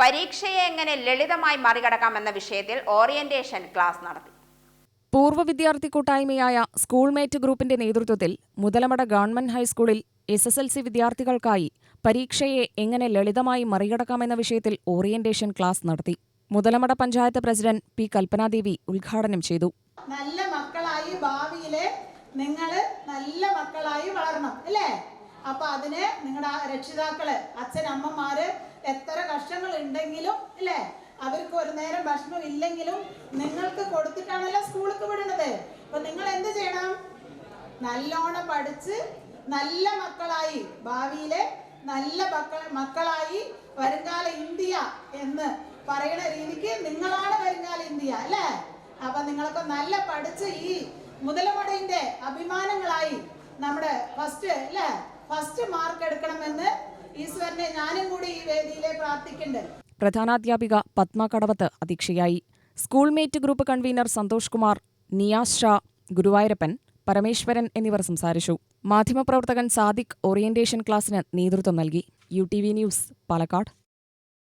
പരീക്ഷയെ എങ്ങനെ ലളിതമായി മറികടക്കാമെന്ന വിഷയത്തിൽ ഓറിയന്റേഷൻ ക്ലാസ് നടത്തി. പൂർവ വിദ്യാർത്ഥി കൂട്ടായ്മയായ സ്കൂൾമേറ്റ് ഗ്രൂപ്പിന്റെ നേതൃത്വത്തിൽ മുതലമട ഗവൺമെന്റ് ഹൈസ്കൂളിൽ എസ് എസ് എൽ സി വിദ്യാർത്ഥികൾക്കായി പരീക്ഷയെ എങ്ങനെ ലളിതമായി മറികടക്കാമെന്ന വിഷയത്തിൽ ഓറിയന്റേഷൻ ക്ലാസ് നടത്തി. മുതലമട പഞ്ചായത്ത് പ്രസിഡന്റ് പി കൽപ്പനാദേവി ഉദ്ഘാടനം ചെയ്തു. നല്ല മക്കളായി ഭാവിയിലെ നിങ്ങൾ നല്ല മക്കളായി വളരണം അല്ലേ? അപ്പൊ അതിന് നിങ്ങളുടെ രക്ഷിതാക്കൾ അച്ഛനമ്മമാര് എത്ര കഷ്ടങ്ങൾ ഉണ്ടെങ്കിലും അല്ലേ അവർക്ക് ഒരു നേരം ഭക്ഷണം ഇല്ലെങ്കിലും നിങ്ങൾക്ക് കൊടുത്തിട്ടാണല്ലോ സ്കൂളിൽ വിടുന്നത് അപ്പൊ നിങ്ങൾ എന്ത് ചെയ്യണം? നല്ലോണം പഠിച്ച് നല്ല മക്കളായി ഭാവിയിലെ നല്ല മക്കൾ മക്കളായി വരുംകാല ഇന്ത്യ എന്ന് പറയുന്ന രീതിക്ക് നിങ്ങളാണ് വരുംകാല ഇന്ത്യ അല്ലേ? അപ്പൊ നിങ്ങളൊക്കെ നല്ല പഠിച്ച് ഈ മുതലമടയിന്റെ അഭിമാനങ്ങളായി ഫസ്റ്റ് മാർക്ക് എടുക്കണമെന്ന് ഈശ്വരനെ ഞാനും കൂടി ഈ വേദിയിലെ പ്രാർത്ഥിക്കുന്നുണ്ട്. പ്രധാനാധ്യാപിക പത്മ കടവത്ത് അധ്യക്ഷയായി. Schoolmate group convener Santhosh Kumar Niyas Shah Guruvayurappan Parameswaran എന്നിവർ സംസാരിച്ചു. മാധ്യമപ്രവർത്തകൻ സാദിഖ് ഓറിയന്റേഷൻ ക്ലാസ്സിന് നേതൃത്വം നൽകി. U T V news Palakkad.